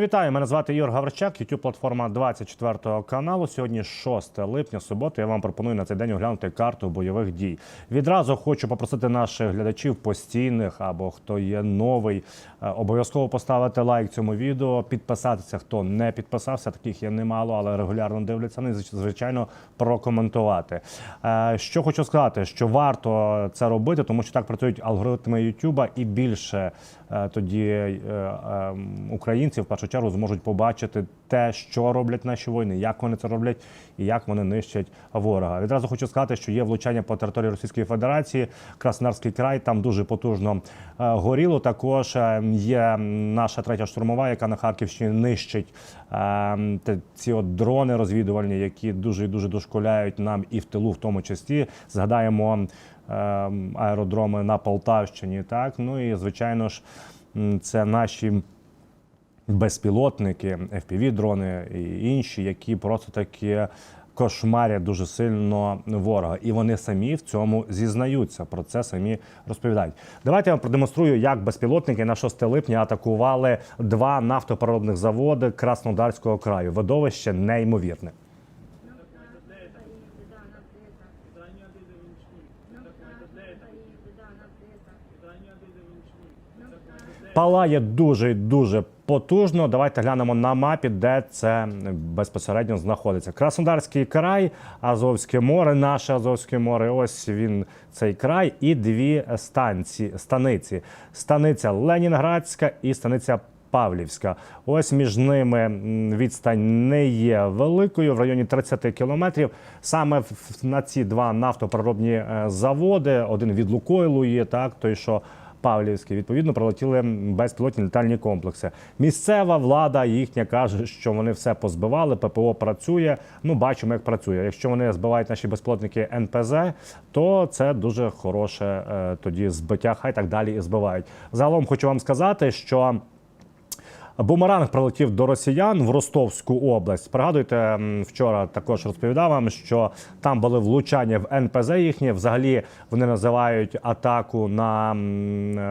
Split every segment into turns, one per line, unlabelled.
Вітаю, мене звати Ігор Гавричак, youtube платформа 24 каналу. Сьогодні 6 липня, субота. Я вам пропоную на цей день оглянути карту бойових дій. Відразу хочу попросити наших глядачів постійних або хто є новий, е, обов'язково поставити лайк цьому відео, підписатися, хто не підписався. Таких є немало, але регулярно дивляться. Ну і звичайно прокоментувати. Е, Що хочу сказати, що варто це робити, тому що так працюють алгоритми Ютуба і більше тоді е, е, в першу чергу зможуть побачити те, що роблять наші воїни, як вони це роблять і як вони нищать ворога. Відразу хочу сказати, що є влучання по території Російської Федерації, Краснодарський край, там дуже потужно е, горіло. Також е, є наша третя штурмова, яка на Харківщині нищить е, ці от дрони розвідувальні, які дуже і дуже дошколяють нам і в тилу, в тому числі. Згадаємо е, аеродроми на Полтавщині. Так ну і звичайно ж, це наші безпілотники, FPV-дрони і інші, які просто такі кошмарять дуже сильно ворога, і вони самі в цьому зізнаються. Про це самі розповідають. Давайте я вам продемонструю, як безпілотники на 6 липня атакували два нафтопереробних заводи Краснодарського краю. Видовище неймовірне. Палає дуже дуже потужно. Давайте глянемо на мапі, де це безпосередньо знаходиться. Краснодарський край, Азовське море, наше Азовське море. Ось він цей край, і дві станції, станиці: станиця Ленінградська і станиця. Павлівська, ось між ними відстань не є великою, в районі 30 кілометрів. Саме на ці два нафтопереробні е, заводи, один від Лукойлу є, так той, що Павлівський, відповідно, пролетіли безпілотні літальні комплекси. Місцева влада їхня каже, що вони все позбивали. ППО працює. Ну, бачимо, як працює. Якщо вони збивають наші безпілотники НПЗ, то це дуже хороше е, тоді збиття. Хай так далі і збивають. Загалом хочу вам сказати, що. Бумеранг прилетів до росіян в Ростовську область. Пригадуйте, вчора також розповідав вам, що там були влучання в НПЗ їхні. Взагалі вони називають атаку на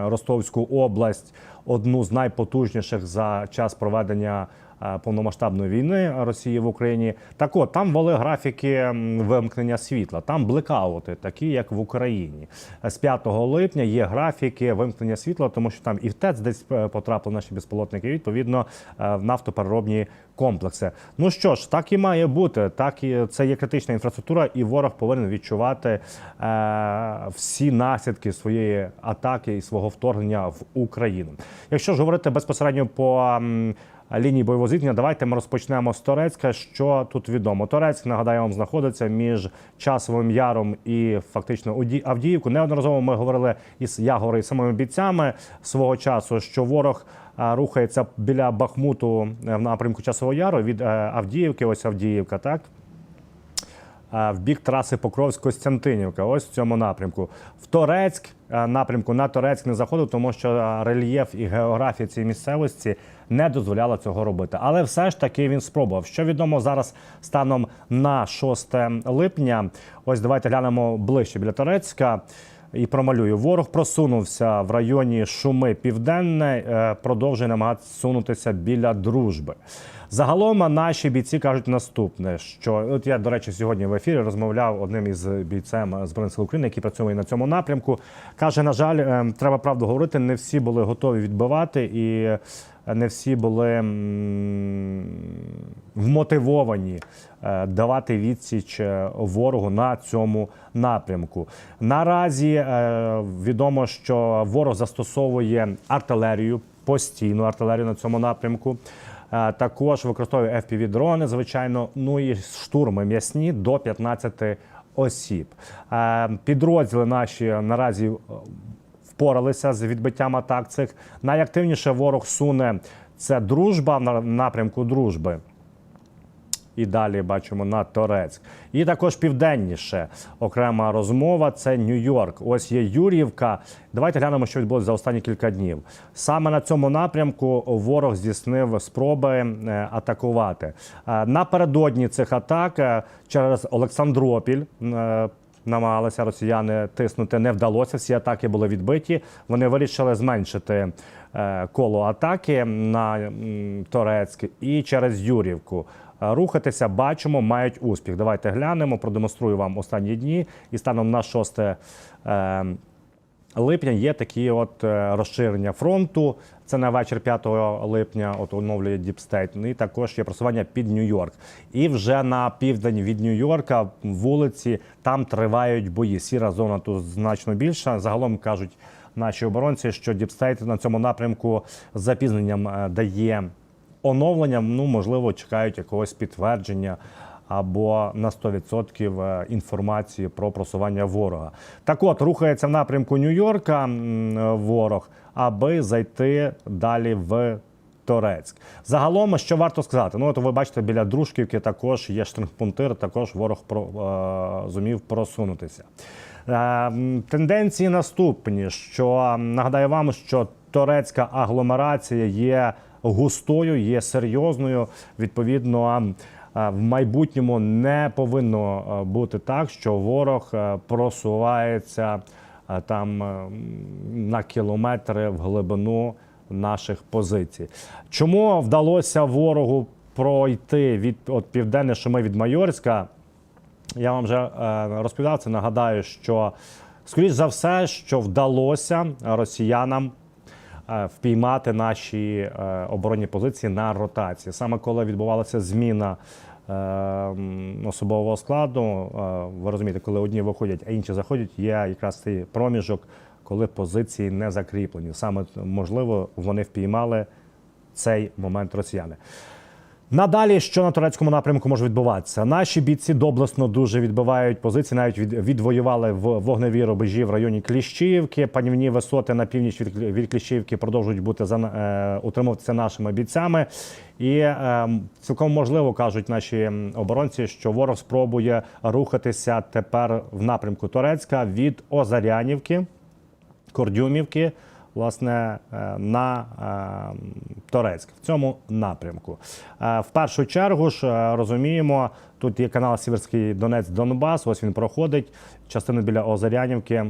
Ростовську область одну з найпотужніших за час проведення. Е, Повномасштабної війни Росії в Україні так от там були графіки вимкнення світла, там блекаути, такі як в Україні. З 5 липня є графіки вимкнення світла, тому що там і в ТЕЦ десь е, потрапили наші безпілотники, відповідно е, в нафтопереробні комплекси. Ну що ж, так і має бути. Так і це є критична інфраструктура, і ворог повинен відчувати е, всі наслідки своєї атаки і свого вторгнення в Україну. Якщо ж говорити безпосередньо по лінії бойового зіткнення, давайте ми розпочнемо з Торецька. Що тут відомо? Torецьк, нагадаю, вам знаходиться між часовим яром і фактично Авдіївку. Неодноразово ми говорили із я говорив самими бійцями свого часу, що ворог. Рухається біля Бахмуту е, в напрямку Часового Яру від е, Авдіївки, ось Авдіївка, так? е, в бік траси Покровськ-Костянтинівка. Ось в цьому напрямку. В Торецьк е, напрямку на Торецьк не заходив, тому що е, рельєф і географія цієї місцевості не дозволяла цього робити. Але все ж таки він спробував. Що відомо зараз станом на 6 липня. Ось давайте глянемо ближче біля Торецька. І промалюю. Ворог просунувся в районі Шуми Південне, е, продовжує намагатися сунутися біля дружби. Загалом наші бійці кажуть наступне: що от я, до речі, сьогодні в ефірі розмовляв одним із бійцем Збройних сил України, який працює на цьому напрямку. Каже, на жаль, е, треба правду говорити, не всі були готові відбивати і не всі були вмотивовані е, давати відсіч е, ворогу на цьому напрямку. Наразі е, відомо, що ворог застосовує артилерію, постійну артилерію на цьому напрямку. Е, Також використовує FPV-дрони, звичайно, ну і штурми м'ясні до 15 осіб. Е, Підрозділи наші наразі е, впоралися з відбиттям атак цих. Найактивніше ворог суне це дружба на напрямку дружби. І далі бачимо на Торецьк. І також південніше окрема розмова це Нью-Йорк. Ось є Юрівка. Давайте глянемо, що відбулося за останні кілька днів. Саме на цьому напрямку ворог здійснив спроби е, атакувати. Е, Напередодні цих атак е, через Олександропіль. Намагалися росіяни тиснути, не вдалося. Всі атаки були відбиті. Вони вирішили зменшити е, коло атаки на Торецьк і через Юрівку. Е, Рухатися, бачимо, мають успіх. Давайте глянемо, продемонструю вам останні дні. І станом на 6 е, липня є такі от е, розширення фронту. Це на вечір 5 липня от оновлює Діпстейт. І також є просування під Нью-Йорк. І вже на південь від Нью-Йорка вулиці там тривають бої. Сіра зона тут значно більша. Загалом кажуть наші оборонці, що Діпстейт на цьому напрямку з запізненням е, дає оновлення. Ну можливо, чекають якогось підтвердження або на 100% е, інформації про просування ворога. Так от рухається в напрямку Нью-Йорка ворог, аби зайти далі в. Торецьк. Загалом, що варто сказати, ну от ви бачите, біля Дружківки також є штрафпунктир, також ворог про, е, зумів просунутися. Е, тенденції наступні: що нагадаю вам, що турецька агломерація є густою, є серйозною. Відповідно, в майбутньому не повинно е, бути так, що ворог е, просувається е, там на кілометри в глибину наших позицій. Чому вдалося ворогу пройти від от південне Шуми від Майорська? Я вам вже розповідав це. Нагадаю, що скоріш за все, що вдалося росіянам впіймати наші е, оборонні позиції на ротації. Саме коли відбувалася зміна е, особового складу, е, ви розумієте, коли одні виходять, а інші заходять, є якраз цей проміжок, коли позиції не закріплені. Саме можливо, вони впіймали цей момент росіяни. Надалі, що на турецькому напрямку може відбуватися? Наші бійці доблесно дуже відбивають позиції, навіть від, відвоювали в вогневі рубежі в районі Кліщівки. Панівні висоти на північ від, від Кліщівки продовжують бути за е, утримуватися нашими бійцями. І е, цілком можливо кажуть наші оборонці, що ворог спробує рухатися тепер в напрямку Турецька від Озарянівки. Кордюмівки, власне, е, на е, Торецьк в цьому напрямку. Е, В першу чергу ж розуміємо, тут є канал Сіверський Донець Донбас. Ось він проходить. Частина біля Озарянівки.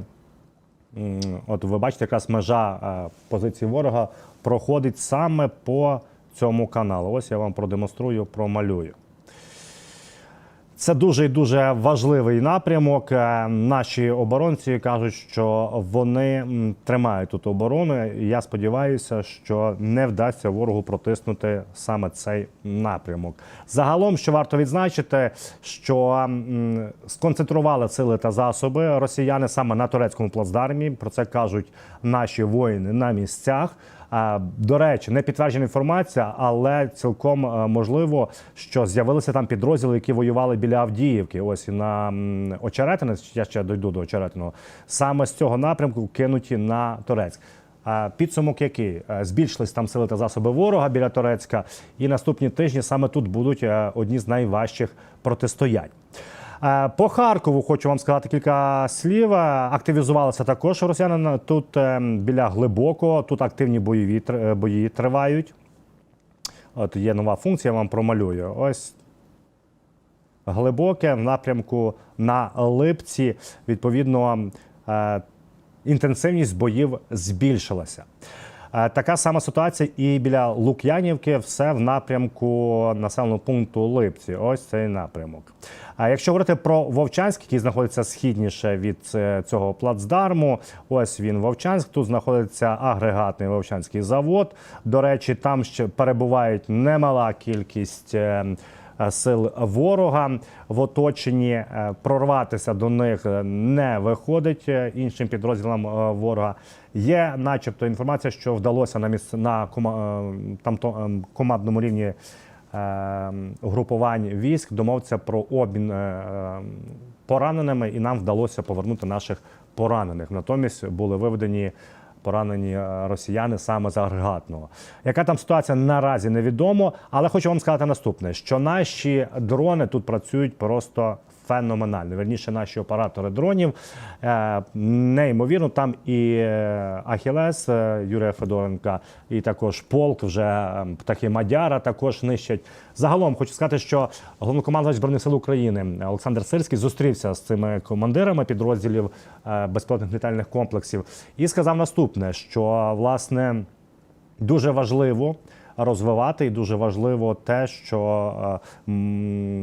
От ви бачите, якраз межа позиції ворога проходить саме по цьому каналу. Ось я вам продемонструю, промалюю. Це дуже і дуже важливий напрямок. Е, Наші оборонці кажуть, що вони тримають тут оборону. Я сподіваюся, що не вдасться ворогу протиснути саме цей напрямок. Загалом, що варто відзначити, що сконцентрували сили та засоби росіяни саме на турецькому плацдармі. Про це кажуть наші воїни на місцях. До речі, не підтверджена інформація, але цілком е, можливо, що з'явилися там підрозділи, які воювали біля Авдіївки. Ось і на Очеретине, я ще дойду до Очеретиного, саме з цього напрямку кинуті на Торецьк. Підсумок який Е, збільшились там сили та засоби ворога біля Торецька, і наступні тижні саме тут будуть е, одні з найважчих протистоянь. Е, По Харкову хочу вам сказати кілька слів. Е, Активізувалися також росіяни тут е, біля глибокого. Тут активні бойові бої тривають. От є нова функція, я вам промалюю. Ось глибоке в напрямку на Липці. Відповідно, інтенсивність боїв збільшилася. Е, Така сама ситуація і біля Лук'янівки, все в напрямку населеного пункту Липці. Ось цей напрямок. А якщо говорити про Вовчанськ, який знаходиться східніше від е, цього плацдарму, ось він Вовчанськ. Тут знаходиться агрегатний Вовчанський завод. До речі, там ще перебувають немала кількість. Е, Сил ворога в оточенні Е, прорватися до них е, не виходить іншим підрозділам ворога. Є, начебто, інформація, що вдалося на місц... на там ем, командному рівні е, групувань військ домовитися про обмін е, е, пораненими, і нам вдалося повернути наших поранених. Натомість були виведені поранені е, росіяни саме з агрегатного. Яка там ситуація наразі невідомо, але хочу вам сказати наступне: що наші дрони тут працюють просто феноменально. Верніше, наші оператори дронів е, неймовірно. Там і е, Ахілес е, Юрія Федоренка, і також полк вже птахи Мадяра також нищать. Загалом хочу сказати, що головнокомандувач збройних сил України Олександр Сирський зустрівся з цими командирами підрозділів безпілотних літальних комплексів і сказав наступне: що власне дуже важливо розвивати, і дуже важливо те, що е,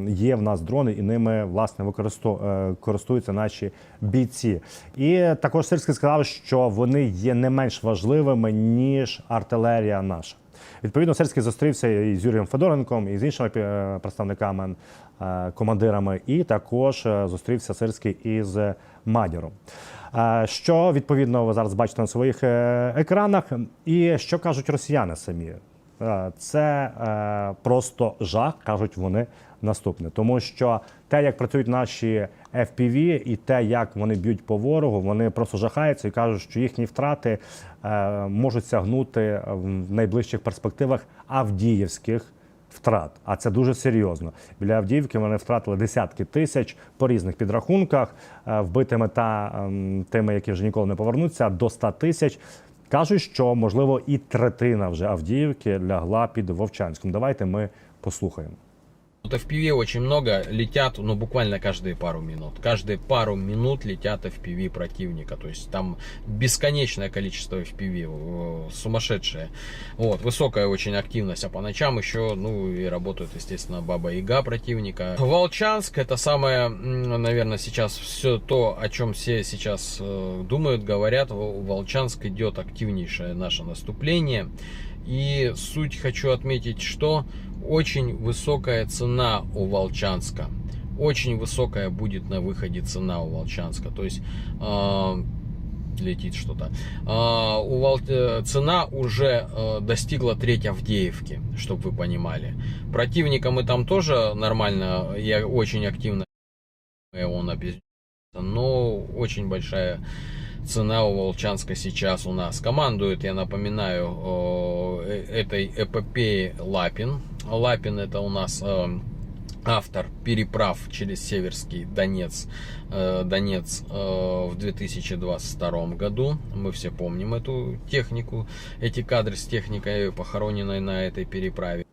є в нас дрони, і ними власне використо- е, наші бійці. І також Сирський сказав, що вони є не менш важливими ніж артилерія наша. Відповідно, Сирський зустрівся і з Юрієм Федоренком, і з іншими е, представниками, командирами, і також зустрівся Сирський із Мадяром. Е, Що відповідно ви зараз бачите на своїх екранах, і що кажуть росіяни самі? Е, Це е, просто жах, кажуть вони наступне, тому що те, як працюють наші FPV, і те, як вони б'ють по ворогу, вони просто жахаються і кажуть, що їхні втрати е, можуть сягнути в найближчих перспективах авдіївських втрат. А це дуже серйозно. Біля Авдіївки вони втратили десятки тисяч по різних підрахунках, вбитими та ем, тими, які вже ніколи не повернуться, до 100 тисяч. Кажуть, що можливо і третина вже Авдіївки лягла під Вовчанськом. Давайте ми послухаємо.
Вот FPV очень много летят, ну буквально каждые пару минут. Каждые пару минут летят FPV противника. То есть там бесконечное количество FPV, э, сумасшедшее. Вот, высокая очень активность. А по ночам еще, ну и работают, естественно, Баба Яга противника. Волчанск это самое, наверное, сейчас все то, о чем все сейчас э, думают, говорят. Волчанск идет активнейшее наше наступление. И суть хочу отметить, что очень высокая цена у Волчанска. Очень высокая будет на выходе цена у Волчанска. То есть э, летит что-то. А, у Вол... э, Цена уже э, достигла треть Авдеевки, чтобы вы понимали. Противника мы там тоже нормально и очень активно он обез- но очень большая цена у Волчанска сейчас у нас. Командует, я напоминаю, э, этой эпопеи Лапин. Лапин это у нас э, автор переправ через Северский Донец, э, Донец э, в 2022 году. Мы все помним эту технику, эти кадры с техникой, похороненной на этой переправе.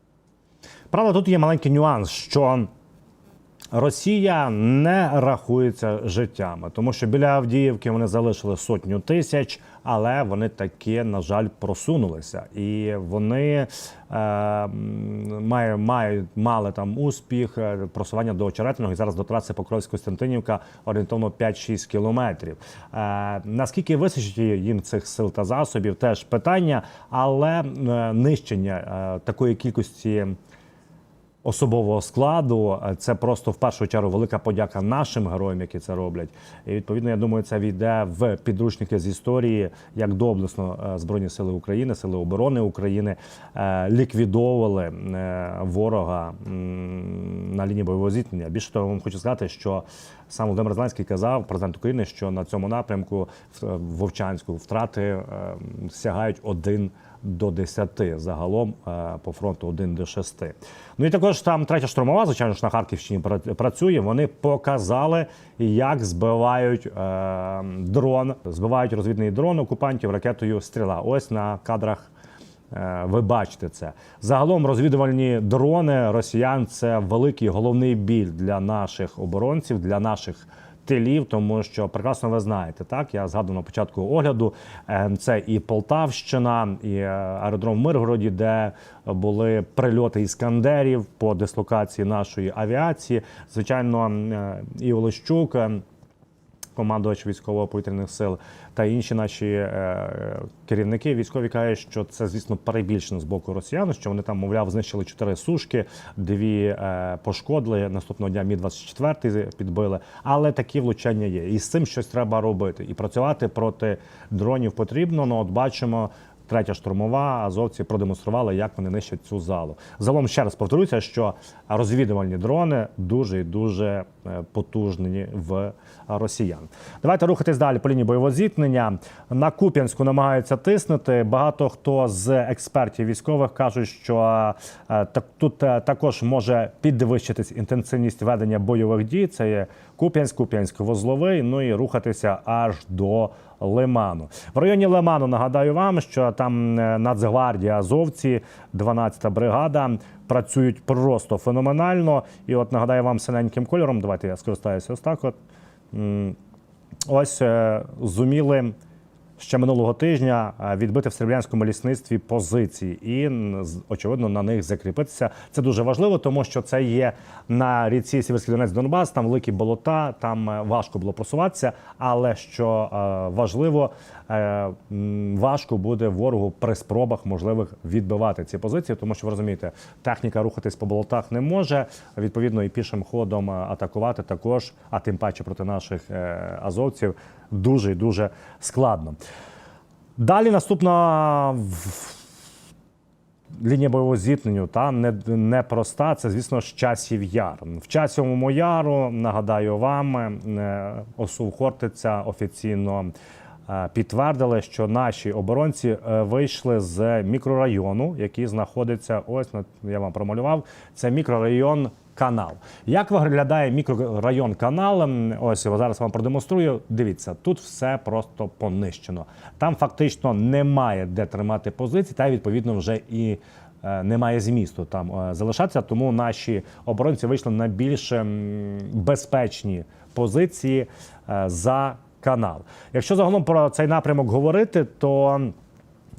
Правда, тут є маленький нюанс, що Росія не рахується життями, тому що біля Авдіївки вони залишили сотню тисяч, але вони таки, на жаль, просунулися. І вони е, м, має, мали там успіх, е, просування до Очеретиного і зараз до траси Покровськ-Костянтинівка орієнтовно 5-6 кілометрів. Е, наскільки вистачить їм цих сил та засобів, теж питання, але е, нищення е, такої кількості особового складу. Це просто в першу чергу велика подяка нашим героям, які це роблять. І відповідно, я думаю, це війде в підручники з історії, як доблесно е, Збройні сили України, сили оборони України е, ліквідовували е, ворога на лінії бойового зіткнення. Більше того, вам хочу сказати, що сам Володимир Зеленський казав, президент України, що на цьому напрямку в Вовчанську втрати сягають один до 10, загалом е, по фронту 1 до 6. Ну і також там третя штурмова, звичайно ж на Харківщині пра- працює. Вони показали, як збивають е, дрон, збивають розвідний дрон окупантів ракетою стріла. Ось на кадрах. Е, Ви бачите це загалом. Розвідувальні дрони росіян це великий головний біль для наших оборонців, для наших тилів, тому що прекрасно ви знаєте, так я згадував на початку огляду. е, Це і Полтавщина, і е, аеродром в Миргороді, де були прильоти іскандерів по дислокації нашої авіації. Звичайно, е, і Олещук. Командувач військово-повітряних сил та інші наші е, керівники військові кажуть, що це, звісно, перебільшено з боку росіян, що вони там, мовляв, знищили чотири сушки, дві е, пошкодили. Наступного дня Мі 24 підбили. Але такі влучання є. І з цим щось треба робити. І працювати проти дронів потрібно. Ну, от бачимо. третя штурмова. Азовці продемонстрували, як вони нищать цю залу. Загалом ще раз повторюся, що розвідувальні дрони дуже і дуже потужні в росіян. Давайте рухатись далі по лінії бойового зіткнення. На Куп'янську намагаються тиснути. Багато хто з експертів військових кажуть, що е, так тут е, також може підвищитись інтенсивність ведення бойових дій. Це є Куп'янськ, Куп'янськ, Возловий. Ну і рухатися аж до Лиману. В районі Лиману нагадаю вам, що там е, Нацгвардія Азовці, 12-та бригада. Працюють просто феноменально. І от нагадаю вам синеньким кольором. Давайте я скористаюся ось так. От ось е, зуміли ще минулого тижня е, відбити в стрілянському лісництві позиції і очевидно на них закріпитися. Це дуже важливо, тому що це є на ріці Сіверський Донець Донбас, там великі болота, там е, важко було просуватися. Але що е, важливо, важко буде ворогу при спробах можливих відбивати ці позиції, тому що ви розумієте, техніка рухатись по болотах не може. Відповідно, і пішим ходом атакувати також, а тим паче проти наших азовців дуже і дуже складно. Далі наступна лінія бойового зіткнення та не, непроста. Це, звісно ж, часів яр. В часовому яру, нагадаю вам, е, ОСУ Хортиця офіційно е, підтвердили, що наші оборонці е, вийшли з мікрорайону, який знаходиться. Ось на- я вам промалював. Це мікрорайон. Канал. Як виглядає мікрорайон канал? Ось я зараз вам продемонструю. Дивіться, тут все просто понищено. Там фактично немає де тримати позиції, та відповідно вже і е, немає змісту там е, залишатися. Тому наші оборонці вийшли на більш ем, безпечні позиції е, за канал. Якщо загалом про цей напрямок говорити, то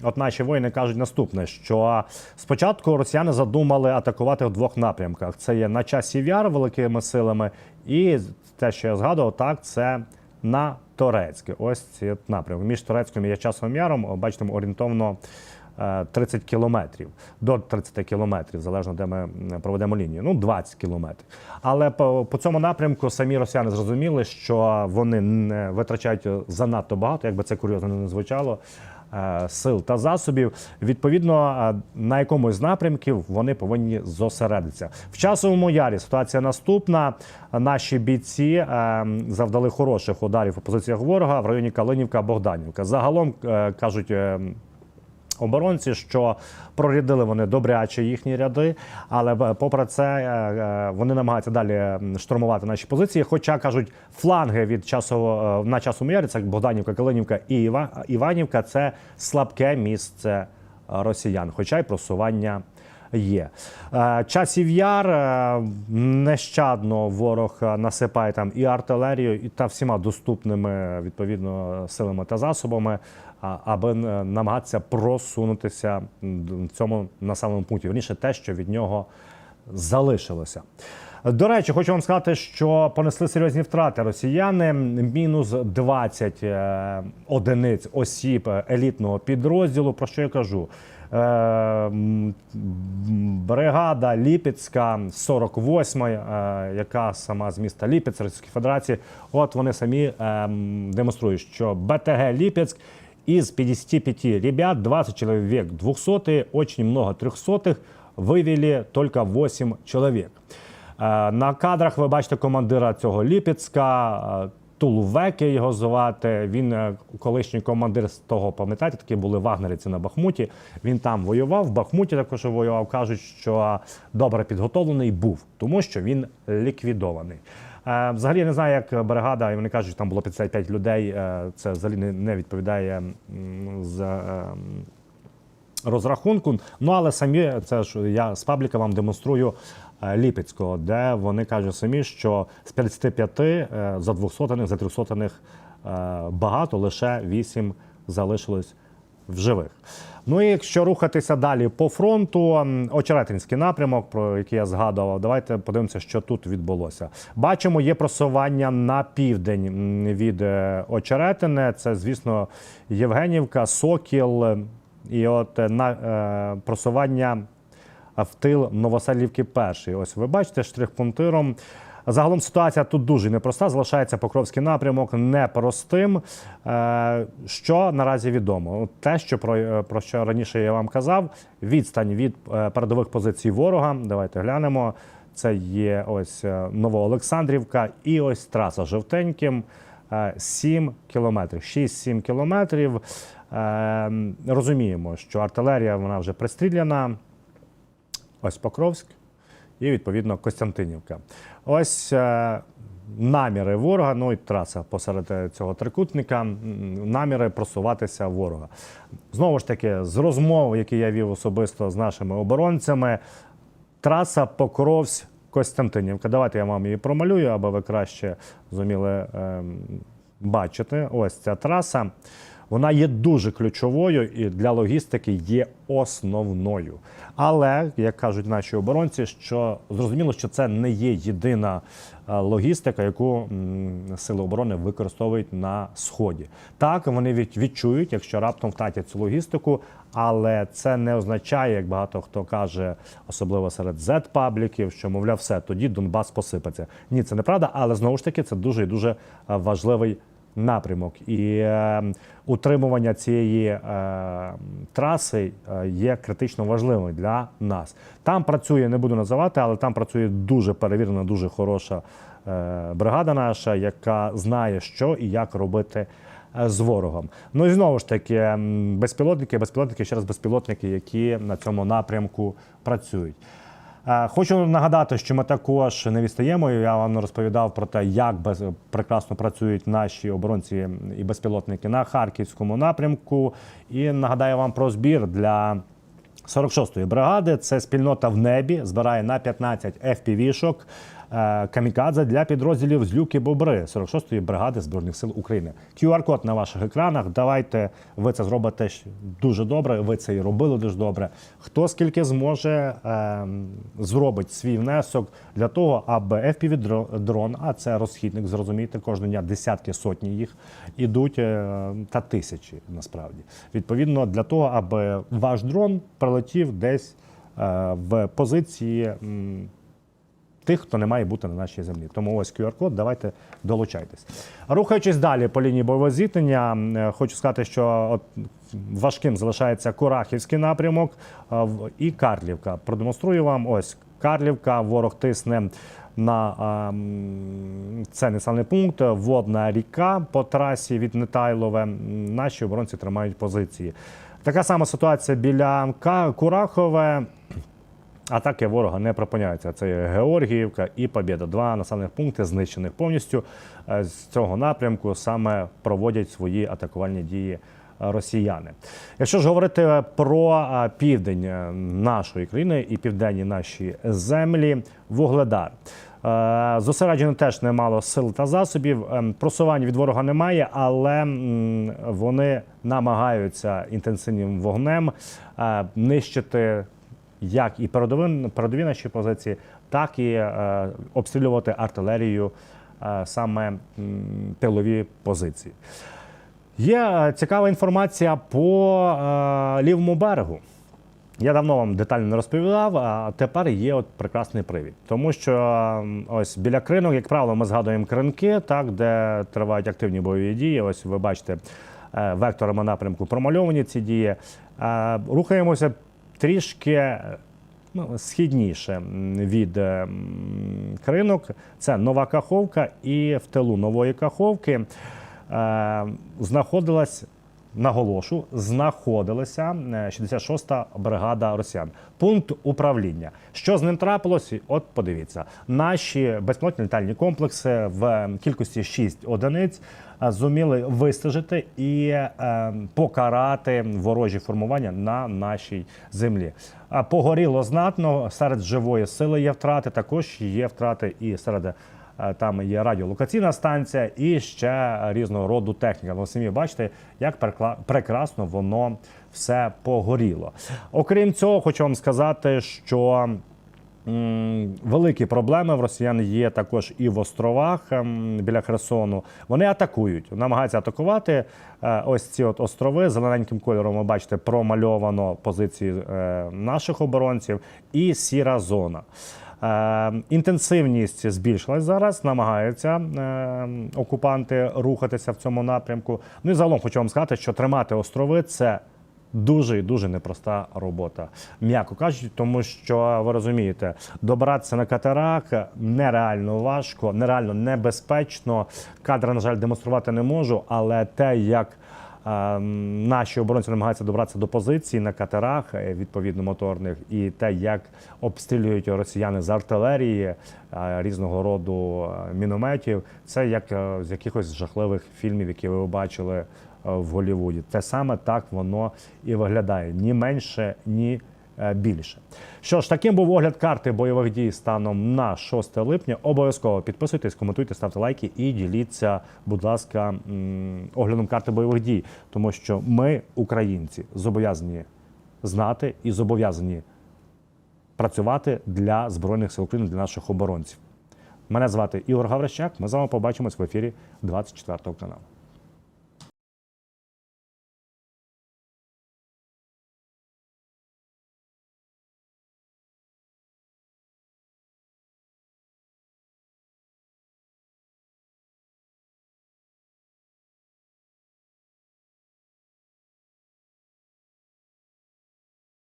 От наші воїни кажуть наступне: що спочатку росіяни задумали атакувати в двох напрямках: це є на часі Яр великими силами, і те, що я згадував, так це на Торецьке. Ось ці напрямки. Між Торецьким і Часовим Яром, бачите, орієнтовно е, 30 кілометрів до 30 кілометрів, залежно де ми проведемо лінію. Ну 20 кілометрів. Але по, по цьому напрямку самі росіяни зрозуміли, що вони не витрачають занадто багато, якби це курйозно не звучало е, сил та засобів. Відповідно, е, на якомусь з напрямків вони повинні зосередитися. В часовому ярі ситуація наступна. Наші бійці е, завдали хороших ударів по позиціях ворога в районі Калинівка Богданівка. Загалом е, кажуть. Оборонці, що прорядили вони добряче їхні ряди, але е, попри це е, е, вони намагаються далі штурмувати наші позиції. Хоча кажуть, фланги від е, на часовому ярі, Богданівка, Калинівка і Іва- Іванівка це слабке місце росіян, хоча й просування. Є часів яр нещадно ворог насипає там і артилерію, і та всіма доступними відповідно силами та засобами, аби е, намагатися просунутися в цьому населеному пункті. Вірніше те, що від нього залишилося. До речі, хочу вам сказати, що понесли серйозні втрати росіяни. Мінус 20 е, одиниць осіб елітного підрозділу. Про що я кажу? Е, бригада Ліпецька 48, е, яка сама з міста Ліпець Російської Федерації. От вони самі демонструють, що БТГ Ліпецьк из 55 ребят 20 человек 200, очень много 300 вивели тільки 8 чоловік. Е, На кадрах ви бачите командира цього Ліпецька, е, Тулувеки його звати. Він е, колишній командир з того, пам'ятаєте, такі були вагнерівці на Бахмуті. Він там воював, в Бахмуті також воював. Кажуть, що добре підготовлений був, тому що він ліквідований. Е, Взагалі я не знаю, як бригада, і вони кажуть, що там було 55 людей. е, Це взагалі не- відповідає м, з. е, розрахунку. Ну але самі це ж я з пабліка вам демонструю Ліпецького, де вони кажуть самі, що з 55 е, за 200 за 300 е, багато, лише 8 залишилось в живих. Ну і якщо рухатися далі по фронту, Очеретинський напрямок, про який я згадував, давайте подивимося, що тут відбулося. Бачимо, є просування на південь від е, Очеретини. Це, звісно, Євгенівка, Сокіл. І от е, на е, просування в тил Новоселівки перший. Ось ви бачите штрих-пунктиром. Загалом ситуація тут дуже непроста. Залишається Покровський напрямок непростим. Е, Що наразі відомо? Те, що про, е, про що раніше я вам казав, відстань від е, передових позицій ворога. Давайте глянемо. Це є ось Новоолександрівка і ось траса жовтеньким. е, 7 кілометрів, 6-7 кілометрів. Розуміємо, що артилерія вона вже пристріляна. Ось Покровськ і відповідно Костянтинівка. Ось е, наміри ворога, ну і траса посеред е, цього трикутника, наміри просуватися ворога. Знову ж таки, з розмов, які я вів особисто з нашими оборонцями, траса Покровськ. Костянтинівка. Давайте я вам її промалюю, аби ви краще зуміли ем, бачити. Ось ця траса. Вона є дуже ключовою і для логістики є основною. Але, як кажуть наші оборонці, що зрозуміло, що це не є єдина е, логістика, яку сили оборони використовують на сході. Так вони відчують, якщо раптом втратять цю логістику, але це не означає, як багато хто каже, особливо серед Z-пабліків, що мовляв, все тоді Донбас посипеться. Ні, це неправда, але знову ж таки це дуже і дуже е, важливий напрямок. І е, утримування цієї е, траси е, є критично важливим для нас. Там працює, не буду називати, але там працює дуже перевірена, дуже хороша е, бригада наша, яка знає, що і як робити. е, З ворогом. Ну і знову ж таки, безпілотники, безпілотники, ще раз безпілотники, які на цьому напрямку працюють. Е, Хочу нагадати, що ми також не відстаємо. Я вам розповідав про те, як без, прекрасно працюють наші оборонці і безпілотники на харківському напрямку. І нагадаю вам про збір для 46-ї бригади. Це спільнота в небі збирає на 15 FPV-шок камікадзе для підрозділів Злюки Бобри 46-ї бригади збройних сил України. QR-код на ваших екранах. Давайте ви це зробите дуже добре. Ви це і робили дуже добре. Хто скільки зможе е, зробить свій внесок для того, аби FPV дро- дрон, а це розхідник, зрозумійте, кожного дня десятки сотні їх ідуть е, та тисячі насправді. Відповідно, для того, аби ваш дрон прилетів десь е, в позиції. Тих, хто не має бути на нашій землі. Тому ось QR-код, давайте долучайтесь. Рухаючись далі по лінії бойового зіткнення, е, хочу сказати, що от важким залишається Курахівський напрямок е, і Карлівка. Продемонструю вам ось Карлівка, ворог тисне на м, це населений пункт, водна ріка по трасі від Нетайлове. Наші оборонці тримають позиції. Така сама ситуація біля Курахове. Атаки ворога не припиняються. Це Георгіївка і Побєда. Два населених пункти знищених повністю. Е, З цього напрямку саме проводять свої атакувальні дії росіяни. Якщо ж говорити про е, південь е, нашої країни і південні наші землі, Вугледар. Зосереджено теж немало сил та засобів. Просувань від ворога немає, але вони намагаються інтенсивним вогнем нищити як і передові, передові наші позиції, так і е, обстрілювати артилерією е, саме тилові позиції. Є е, цікава інформація по е, лівому берегу. Я давно вам детально не розповідав, а тепер є от прекрасний привід. Тому що ось біля кринок, як правило, ми згадуємо кринки, так, де тривають активні бойові дії. Ось ви бачите е, векторами напрямку промальовані ці дії. Е, Рухаємося трішки ну, східніше від е, кринок. Це нова Каховка, і в тилу нової Каховки е, знаходилась. Наголошу, знаходилася е, 66-та бригада росіян. Пункт управління. Що з ним трапилось? От подивіться, наші безпілотні літальні комплекси в кількості 6 одиниць е, зуміли вистежити і е, покарати ворожі формування на нашій землі. Погоріло знатно серед живої сили є втрати. Також є втрати і серед. Е, Там є радіолокаційна станція і ще різного роду техніка. Ви самі бачите, як прекрасно воно все погоріло. Окрім цього, хочу вам сказати, що великі проблеми в росіян є також і в островах ем, біля Херсону. Вони атакують, намагаються атакувати. Е, Ось ці от острови зелененьким кольором. Ви бачите, промальовано позиції е, наших оборонців і сіра зона. Е, інтенсивність збільшилась зараз, намагаються е, окупанти рухатися в цьому напрямку. Ну і загалом хочу вам сказати, що тримати острови це дуже і дуже непроста робота, м'яко кажучи, тому що ви розумієте, добратися на катерах нереально важко, нереально небезпечно. Кадри, на жаль, демонструвати не можу, але те, як наші оборонці намагаються добратися до позицій на катерах, е, відповідно моторних, і те, як обстрілюють росіяни з артилерії е, різного роду е, мінометів, це як з якихось жахливих фільмів, які ви бачили в Голлівуді. Те саме так воно і виглядає ні менше, ні більше. Що ж, таким був огляд карти бойових дій станом на 6 липня. Обов'язково підписуйтесь, коментуйте, ставте лайки і діліться, будь ласка, оглядом карти бойових дій, тому що ми, українці, зобов'язані знати і зобов'язані працювати для збройних сил України, для наших оборонців. Мене звати Ігор Гаврищак. Ми з вами побачимось в ефірі 24 каналу.